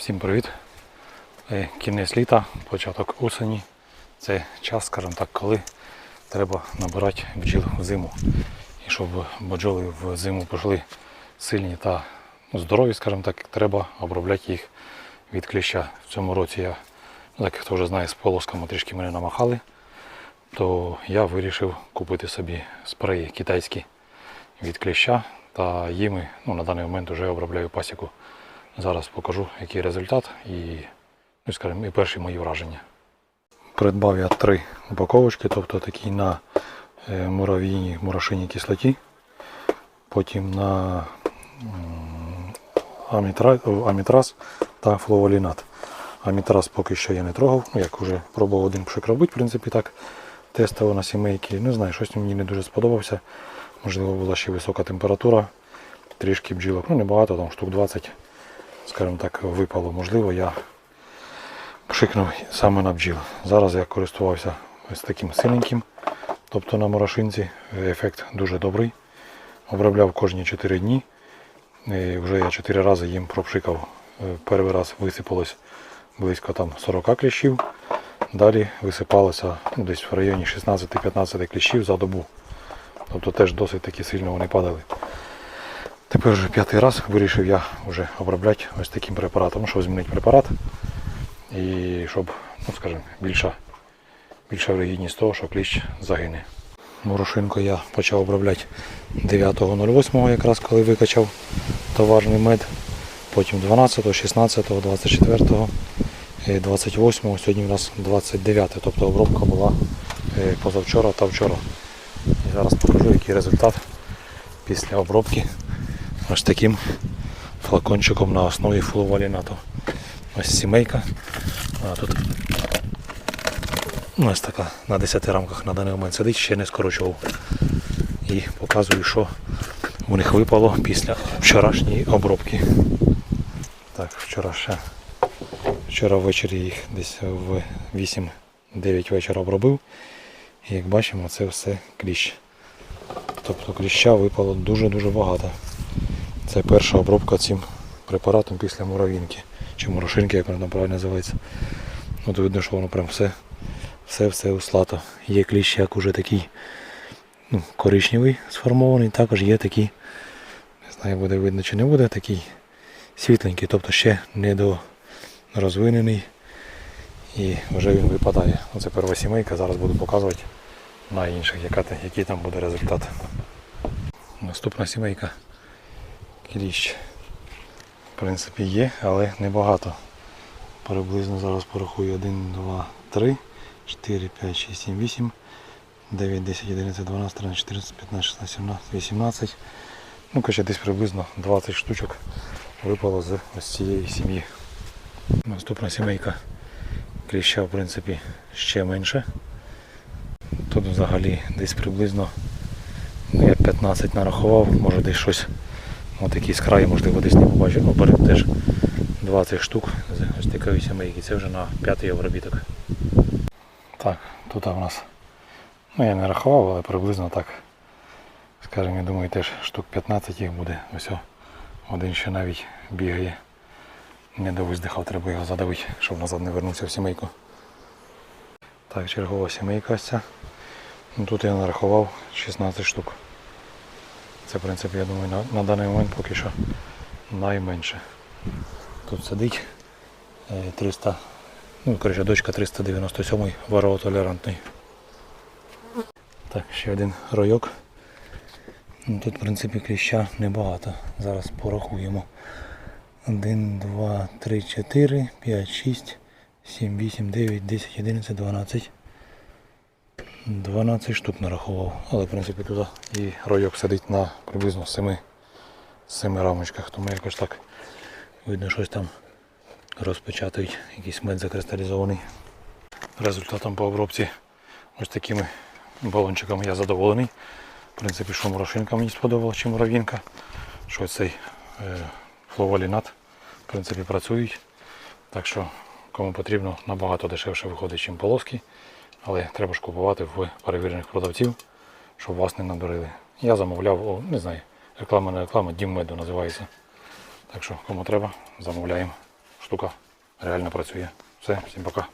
Всім привіт! Е, Кінець літа, початок осені. Це час, скажімо так, коли треба набирати бджіл в зиму. І щоб бджоли в зиму пішли сильні та здорові, скажімо так, треба обробляти їх від кліща. В цьому році я, ну, так хто вже знає, з полосками трішки мене намахали, то я вирішив купити собі спреї китайські від кліща та їми ну, на даний момент вже обробляю пасіку. Зараз покажу, який результат і, ну, скажімо, і перші мої враження. Придбав я три упаковочки, тобто такі на е, мурав'їній мурашиній кислоті, потім на амітраз та фловолінат. Амітраз поки що я не трогав, ну як вже пробував один пшик робити, в принципі так, тестово на сімейки. Не знаю, щось мені не дуже сподобався. Можливо, була ще висока температура, трішки бджілок, ну небагато, там штук 20 скажімо так, випало. Можливо, я пшикнув саме на бджіл. Зараз я користувався ось таким синеньким, тобто на морошинці. Ефект дуже добрий. Обробляв кожні 4 дні. І вже я 4 рази їм пропшикав. Е, Перший раз висипалось близько там 40 кліщів. Далі висипалося ну, десь в районі 16-15 кліщів за добу. Тобто теж досить таки сильно вони падали. Тепер вже п'ятий раз вирішив я вже обробляти ось таким препаратом, щоб змінити препарат. І щоб, ну скажімо, більша, більша вигідність того, що кліщ загине. Морошинку я почав обробляти 9.08, якраз коли викачав товарний мед. Потім 12, 16, 24, е, 28, сьогодні у нас 29, тобто обробка була е, позавчора та вчора. І зараз покажу, який результат після обробки ось таким флакончиком на основі флувалінату. Ось сімейка. А тут ну, ось така на 10 рамках на даний момент сидить, ще не скорочував. І показую, що у них випало після вчорашньої обробки. Так, вчора ще вчора ввечері їх десь в 8-9 вечора обробив. І як бачимо, це все кліщ. Тобто кліща випало дуже-дуже багато. Це перша обробка цим препаратом після муравінки. Чи мурошинки, як воно правильно називається. От видно, що воно прям все все, все услато. Є кліщ як уже такий ну, коричневий сформований, також є такий, не знаю, буде видно чи не буде, такий світленький, тобто ще не розвинений і вже він випадає. Оце перша сімейка, зараз буду показувати на інших, яка, який там буде результат. Наступна сімейка кліщ. В принципі є, але небагато. Приблизно зараз порахую 1, 2, 3, 4, 5, 6, 7, 8, 9, 10, 11, 12, 13, 14, 15, 16, 17, 18. Ну, коротше, десь приблизно 20 штучок випало з ось цієї сім'ї. Наступна сімейка кліща, в принципі, ще менше. Тут взагалі десь приблизно ну, я 15 нарахував, може десь щось отакий з краю, можливо, десь не побачив. Беремо теж 20 штук з такої сімейки. Це вже на п'ятий обробіток. Так, тут у нас, ну я не рахував, але приблизно так. Скажімо, я думаю, теж штук 15 їх буде. Ось один ще навіть бігає. Не довиздихав, треба його задавити, щоб назад не вернувся в сімейку. Так, чергова сімейка ось ця. Ну, Тут я нарахував 16 штук. Це, в принципі, я думаю, на, на даний момент поки що найменше. Тут сидить е, 300, ну, коротше, дочка 397 вароотолерантний. Так, ще один ройок. Ну, Тут, в принципі, кліща небагато. Зараз порахуємо. 1, 2, 3, 4, 5, 6, 7, 8, 9, 10, 11, 12. 12 штук нарахував. Але в принципі тут і ройок сидить на приблизно 7, 7 рамочках. Тому якось так видно щось там розпечатують, якийсь мед закристалізований. Результатом по обробці ось такими балончиками я задоволений. В принципі, що муравшинка мені сподобалася, чи мурав'їнка, що цей е, фловолінат в принципі працюють. Так що кому потрібно набагато дешевше виходить, ніж полоски. Але треба ж купувати в перевірених продавців, щоб вас не набрили. Я замовляв, о, не знаю, реклама не реклама, дім меду називається. Так що кому треба, замовляємо. штука реально працює. Все, всім пока.